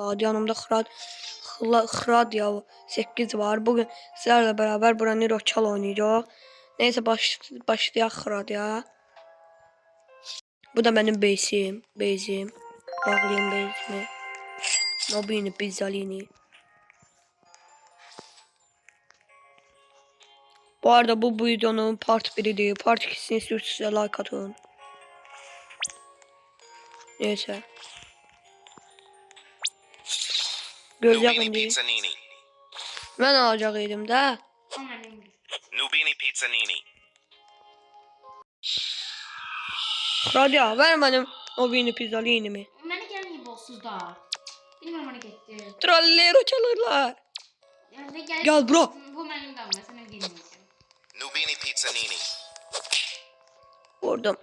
Hadi yanımda Xrad, Xla- Xradia 8 var. Bugün sizlerle beraber Branny Rochal oynayacak. Neyse baş, başlayalım Xradia. Bu da benim base'im. Base'im. Bağlayayım base'imi. Nobini Pizzalini. Bu arada bu, bu videonun part 1'i değil. Part 2'sini istiyorsanız like atın. Neyse. Göreceğim Nubini şimdi. Pizzanini. Ben alacaktım da. Nubini Pizzanini. Radya ver benim o bini pizzalinimi. Mənə gəlməyib onsuz da. Bilmirəm ona getdi. Trollero çalırlar. Yəni Gel bro. Bu mənim də amma sənə verməyəcəm. Nubini Pizzanini. Vurdum.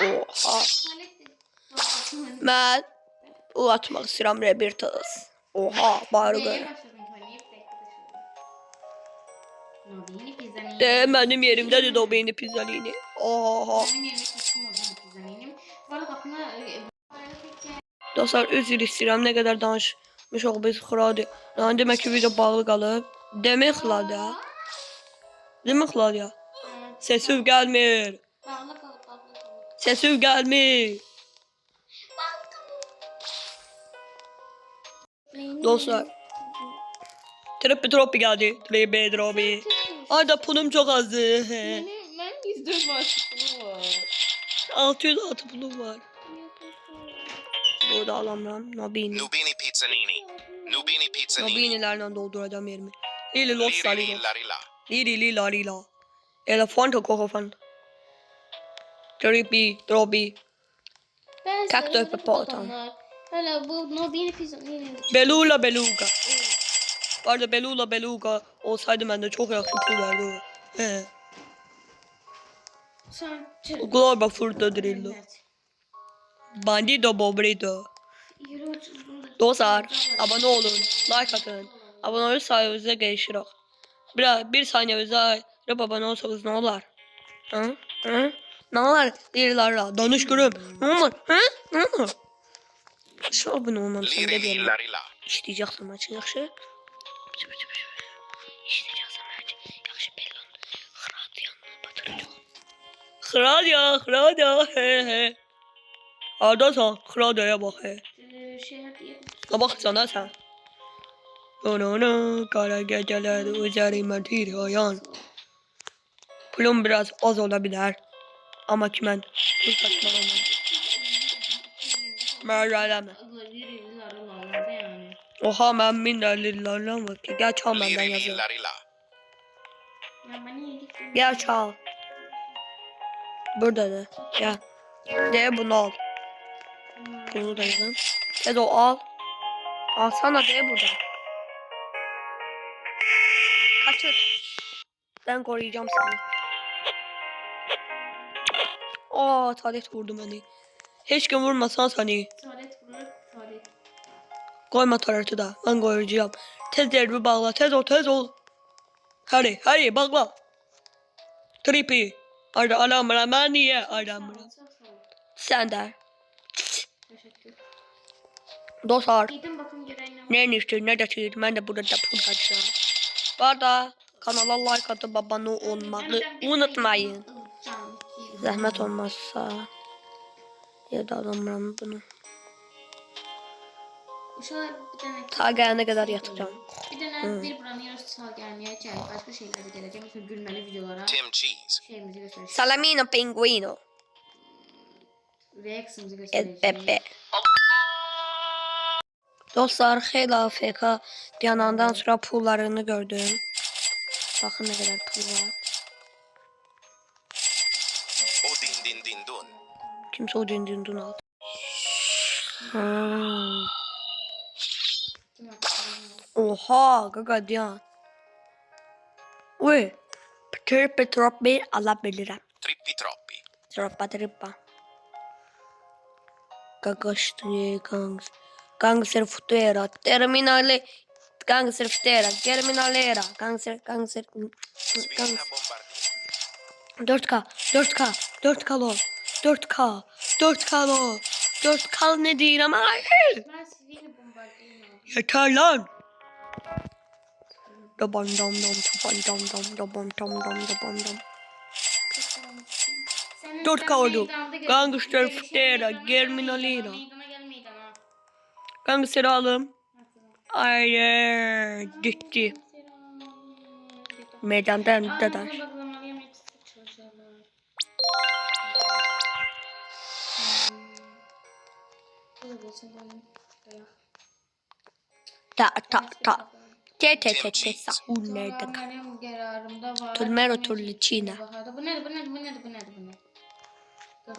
Oha. Tualetdir. Atmak istiyorum Rebirtus. Oha bağırdı. De benim yerimde de o bini pizzalini. Oha. Dostlar özür istəyirəm nə qədər danışmış ol biz xradı. Yəni demək ki video bağlı qalıb. Demək xladı. Demək xladı. Sesim gəlmir. Sesim gəlmir. Dostlar. Trippi troppi geldi. Trippi troppi. Ay da pulum çok azdı. Benim, benim 104 maaşım var. 606 pulum var. Burada alamam. Nobini. Nubini Pizzanini. Nubini Pizzanini. Nobinilerle dolduracağım yerimi. Lili lossa Liri lili. rilla. Lili lila lila. Elefanta kokofan. Trippi troppi. Ben Kalk da öpe på Hala bu nobini pizzanini. Belula beluga. Bu arada Belula beluga olsaydı bende çok yakın verdi. He. Sen Globa furto drillo. Bandido bunu. Dostlar abone olun. Like atın. Abone olursanız bize gelişirik. Bir, bir saniye bize rap abone olsanız ne olur? Hı? Hı? Ne olur? Diyorlar Danış gülüm. Ne olur? Hı? Ne olur? Şu abone olmam sen de rilla. İşleyeceksin maçı yaxşı. İşleyeceksin maçı. Yaxşı belli oldu. Yanına batıracağım. Ya, ya. He he. Ardasan, Xrad'a bak he. Ha bak sana sen. No, kara geceler üzerime tirayan. Pulum biraz az olabilir. Ama kimen pul saçmalama. Yani. Oha çal benden Liri yazıyor. lilla rilla. Ben bana iyi gittim. Gel çal. Burada da. Gel. De bunu al. Bunu da yazın. Tez o al. Alsana de burada. Kaçır. Ben koruyacağım seni. Aa talet vurdu beni. Hiç kim vurmasan seni. Tuvalet vurur, tuvalet. Koyma tarafı da. Ben koruyacağım. Tez derbi bağla. Tez ol tez ol. Hadi hadi bağla. Tripi. Arda alamra ben niye ol. Sen de. Teşekkür. Dostlar. Gidin bakın ne var. Ne de çiğ. Ben de burada pul kaçacağım. Bu arada kanala like atıp abone olmayı unutmayın. Zahmet olmazsa. Ya da adamlarım bunu. Uşaqlar bir dənə Ta gelene kadar yatacağım. Bir dənə bir buranın yarısı sağ gəlməyəcək. Başqa şeylərə gələcək. Məsələn, gülməli videolara Tim Cheese. şeyimizi. Salamino pinguino. Reaksiyamızı El göstərəcək. Pepe. Dostlar xeyli AFK yanandan sonra pullarını gördüm. Bakın ne kadar pul var. O din din din dun. Kimse o din din dun aldı. Hmm. Oha gaga diyan. Uy. Trippi troppi alabilirim. Trippi troppi. Troppa trippa. Gagaştı gangs. Gangster futera. Terminale. Gangster futera. Terminalera. Gangster gangster. Svina Gangster. bombardino. 4K. 4K. 4K lo. 4K. 4K o. 4K ne değil ama hayır. Yeter lan. Dabam dam dam dabam dam dam dabam dam dam dabam dam. 4K oldu. Gangster Ftera, Germinalina. Gangster'ı alalım. Hayır. Gitti. Meydandan dadar. Ta ta ta. Te te te te sahurlarda kal. Benim kararımda var. Turmero turlu Çin'e. Bu nedir bu nedir bu nedir bu nedir bu nedir.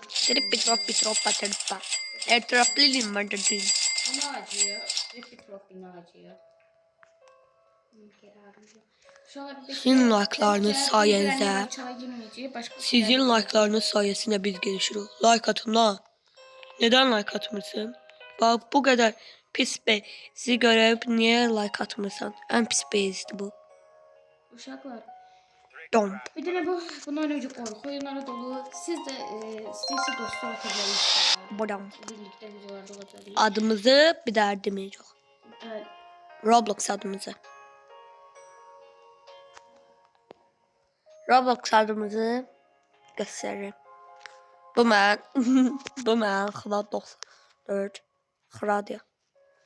Trippi troppi troppa troppa. Etraflı limanı değil. Bu ne acıyor? Sizin like'larınız sayenizde Sizin like'larınız sayesinde biz gelişiyoruz. Like atın lan. Neden like atmıyorsun? Bak bu kadar pis bezi görüp niye like atmıyorsun? En pis bezdi bu. Uşaklar. Dom. Bir de bu? Bunlar önce korku oyunları dolu. Siz de e, sesi dostu atabilirsiniz. Bodam. Birlikte videolarda olabilir. Adımızı bir derdimiz yok. Evet. Roblox adımızı. Roblox adımızı gösteririm. Bu ben. bu ben. Xıla 94 Xıradya.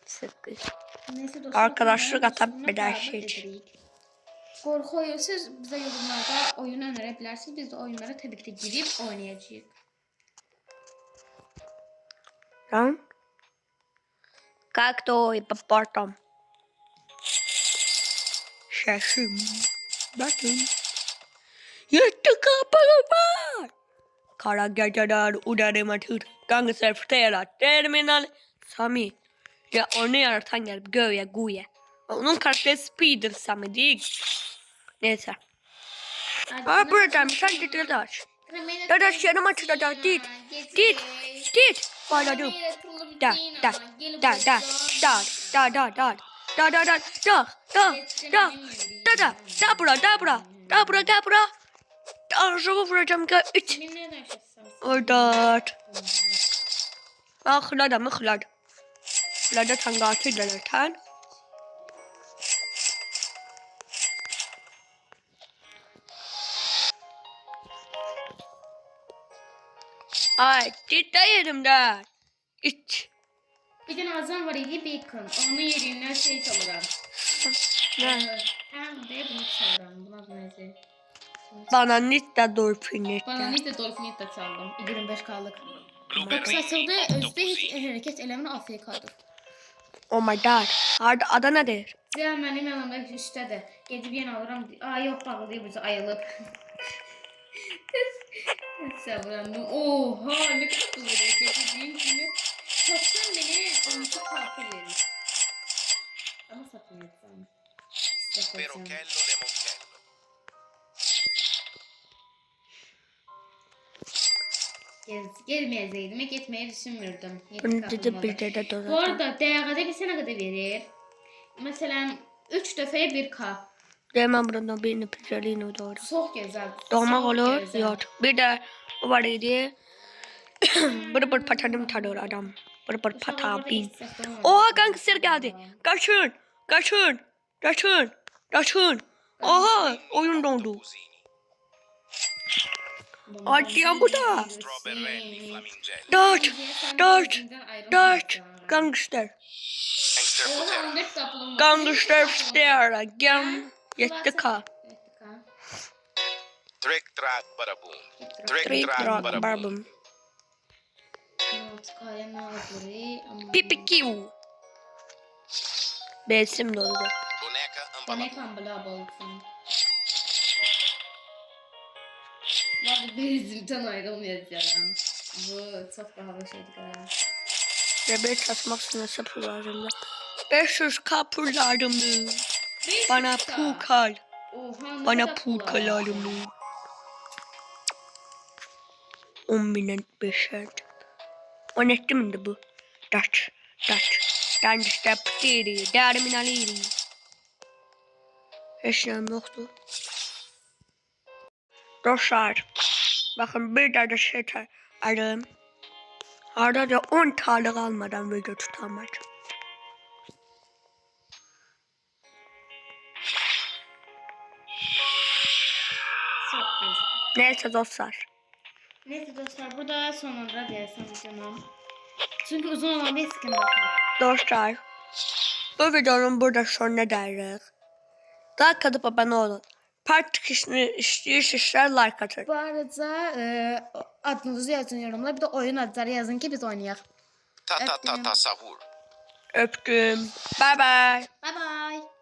8. Neyse dostlar. Arkadaşlık bunların atıp sonuna bir daha kadar şey edirik. Korku oyunu siz bize yorumlarda oyun önerebilirsiniz. Biz de oyunlara tabii ki de girip oynayacağız. Lan. Как то и папортом. Şaşım. Bakın. Yetti kapalı var. Kara geceler udarıma tır. Gangster ftera. Terminal. Sami. Ya onu yaratan yer göğe guye. Onun karakteri Speeder Sami değil. Neyse. Aa buradan sen de dadaş. Dadaş yanıma çıkacak. Dit. Dit. Dit. Bağladım. Da da da da da da da da da da da da da da da da da bura da bura da bura da bura Ağzımı vuracağım gel yaşasın? Orada Ah hıladı mı hıladı Lanet hangarı deneten. Ay ciddi yerimden. İç. Bir gün ağzına var iyi bacon. Onun yerine şey salıram. Ne? Hem de bunu salıram. Buna benzer. Bananita dolfinita. Bananita dolfinita çaldım. 25 kaldık. Bakış açıldı. Özde hiç hareket elemini AFK'dır. Oh my god. Hard Adana'dır. Diğer benim yanımda üsttedir. Gidip yine alırım. Aa yok bak diye bizi ayılıp. Sabrandım. Oha ne kadar güzel. Gidip şimdi. Satsan beni. Onu çok verir. Ama satın yoksa. Perochello Lemoncello. gelmeye zeydim. Gitmeyi düşünmürdüm. Bunu bir de doğru. Bu arada değerde bir sene kadar verir. Mesela 3 defa 1 K. Hemen buradan birini pizzalıyım o doğru. Çok güzel. Doğmak olur. Güzel. Yok. Bir de o var idi. Bır bır patanım tanıyor adam. Bır bır pata bin. Oha gangster geldi. Kaçın. Kaçın. Kaçın. Kaçın. Kaçın. Oha oyun dondu. Atlayan bu da. Dört. Dört. Dört. Gangster. Gangster Stera. Gem. Yetti ka. Trick trat barabum. Trick trat barabum. PPQ. Besim doldu. Boneka ambala. Boneka ambala bolsun. Bak bezimden ayrılmayacağım. Bu çok pahalı şeydi galiba. Rebel tasmak sınırsa pullarımda 500 k pullarımda Bana pul kal Oha Bana pul pul kal var. alımı 10 binen 5'er 10 etti miydi bu? Daç Daç Dan işte ptiri Derimin aliri Hiç şeyim yoktu Dostlar Bakın bir daha da şey aldım Harada 10 tane kalmadan video tutamayacağım. Neyse dostlar. Neyse dostlar burada sonunda diyelim videonun. Çünkü uzun olan bir sıkıntı. Dostlar. Bu videonun burada sonuna deririk. Daha kalıp abone olun. Part çıkışını istiyorsanız like atın. Bu arada e, adınızı yazın yorumlara. Bir de oyun adları yazın ki biz oynayalım. Ta ta ta ta sahur. Öptüm. Bye bye. Bye bye.